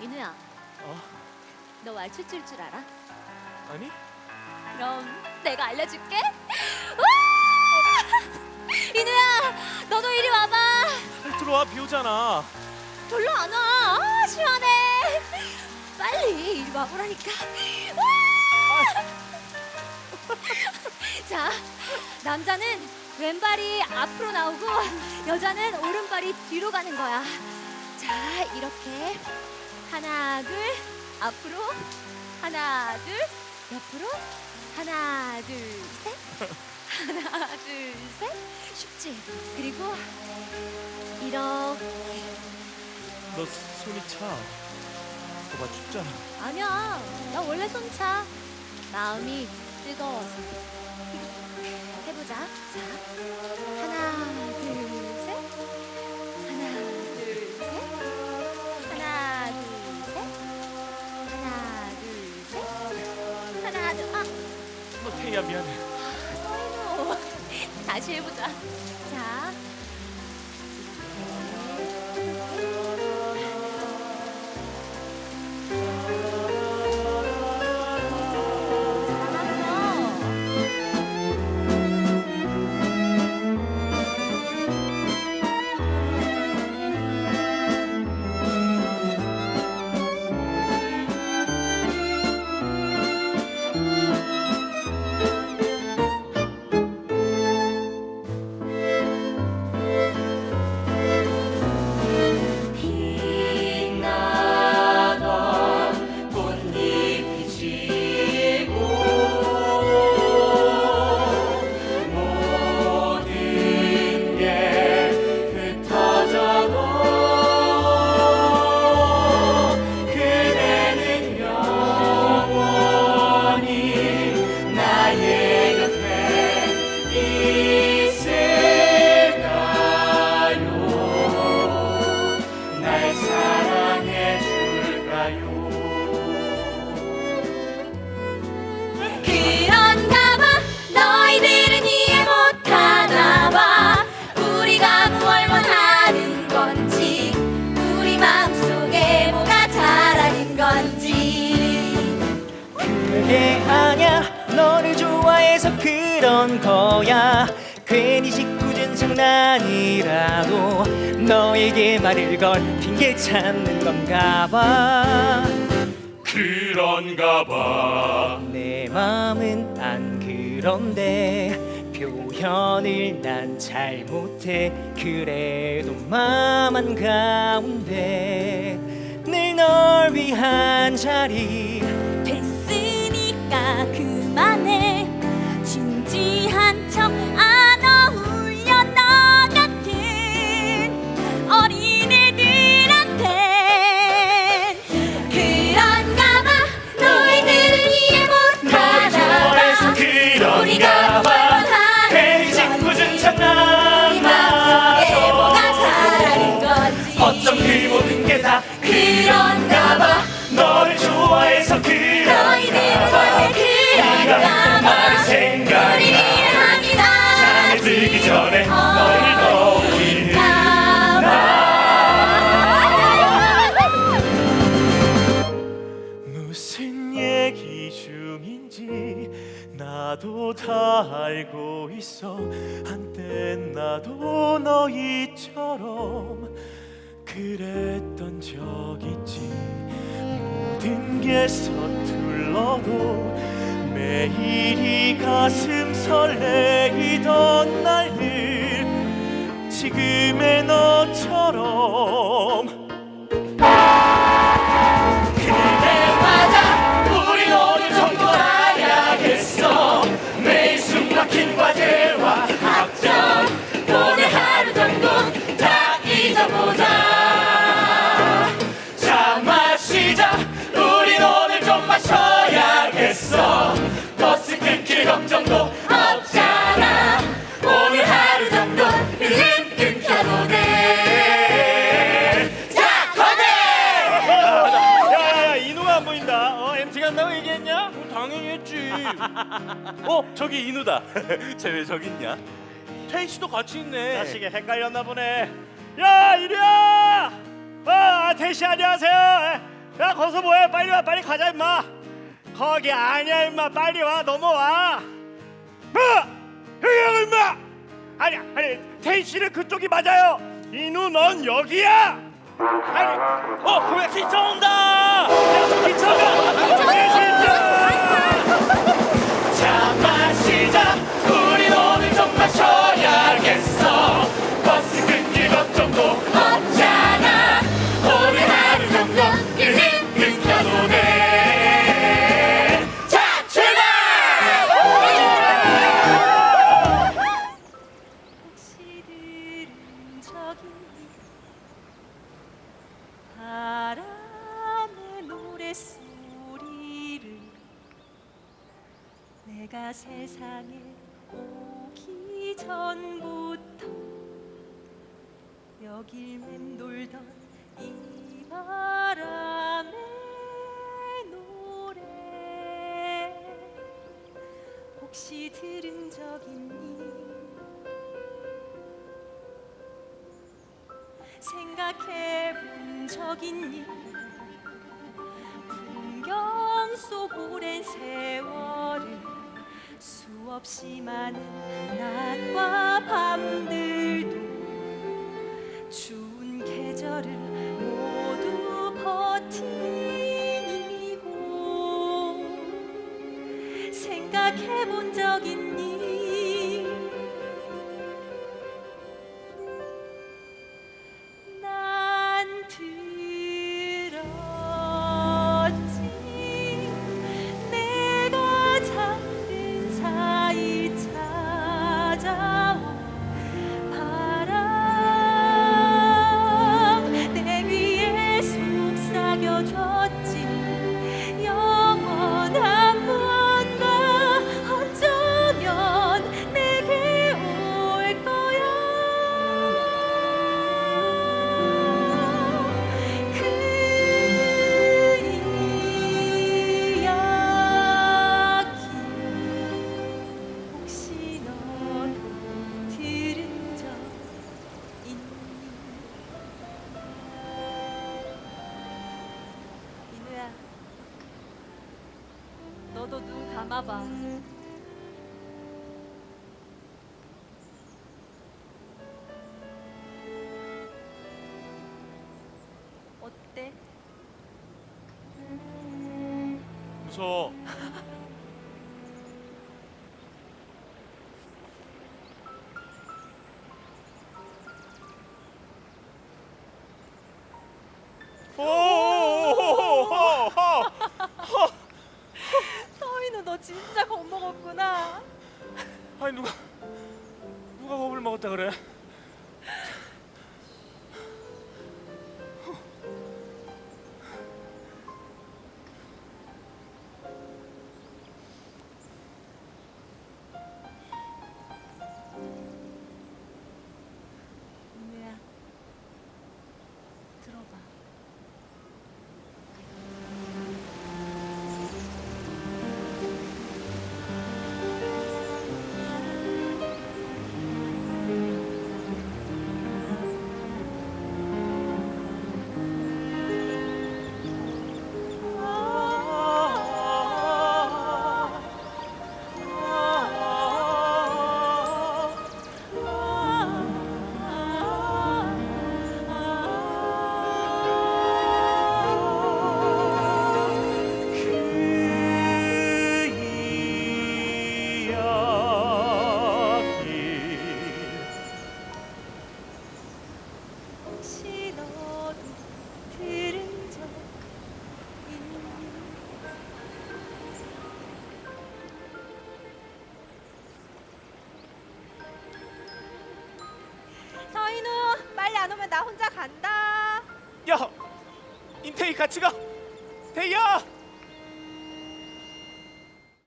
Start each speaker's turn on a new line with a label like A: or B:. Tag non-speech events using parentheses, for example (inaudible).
A: 이누야,
B: 어?
A: 너 왈츠 출 줄 알아?
B: 아니?
A: 그럼 내가 알려줄게. 와! 이누야, 너도 이리 와봐.
B: 빨리 들어와 비 오잖아.
A: 별로 안 와. 아, 시원해. 빨리 이리 와보라니까. 와! 자, 남자는 왼발이 앞으로 나오고 여자는 오른발이 뒤로 가는 거야. 자, 이렇게 하나, 둘, 앞으로, 하나, 둘, 옆으로, 하나, 둘, 셋, 하나, 둘, 셋. 쉽지? 그리고 이렇게.
B: 너 손이 차. 너봐 춥잖아.
A: 아니야, 나 원래 손차. 마음이 뜨거워서. 해보자. 자, 다
B: 나의 곁에
A: 그런
C: 거야. 괜히 짓궂은 장난이라도 너에게 말을 걸 핑계 찾는 건가
B: 그런가 봐.
C: 봐내 맘은 안 그런데 표현을 난 잘 못해. 그래도 맘 한가운데 늘 널 위한 자리
B: 있어. 한때 나도 너희처럼 그랬던 적 있지. 모든 게 서툴러도 매일이 가슴 설레이던 날들 지금의 너처럼
D: 보인다. 어 MT 간다고 얘기했냐? 당연히 했지. (laughs)
B: 어 저기 인우다 (laughs) 쟤 왜 저기 있냐
D: 태희 씨도 같이 있네. 자식이 헷갈렸나 보네. 야 이리야. 아 태희 씨 안녕하세요. 야 거기서 뭐해 빨리 와 빨리 가자 임마 거기 아니야 임마 빨리 와 넘어와 뭐? 형형 임마 아니 아니 태희 씨는 그쪽이 맞아요 인우 넌 여기야 아니
B: 어, 그래 기차 온다.
D: 기차가
B: 자 마시자. 우리 오늘 좀 마셔야겠어. 버스 끊길 걱정도 없잖아. 오늘 하루 정도 일링 느껴도 돼. 자 출발.
A: 혹시 들은 적이 바람 세상에 오기 전부터 여길 맴돌던 이 바람의 노래 혹시 들은 적 있니? 생각해 본 적 있니? 풍경 속 오랜 세월을 수없이 많은 낮과 밤들도 추운 계절을 모두 이곳 생각해 본 적 있니? 너도 눈 감아봐 어때?
D: 무서워 (laughs)
A: 진짜 겁먹었구나
D: 아니 누가 누가 겁을 먹었다 그래?
A: 나 혼자 간다.
D: 야, 임태희 같이 가. 태희야,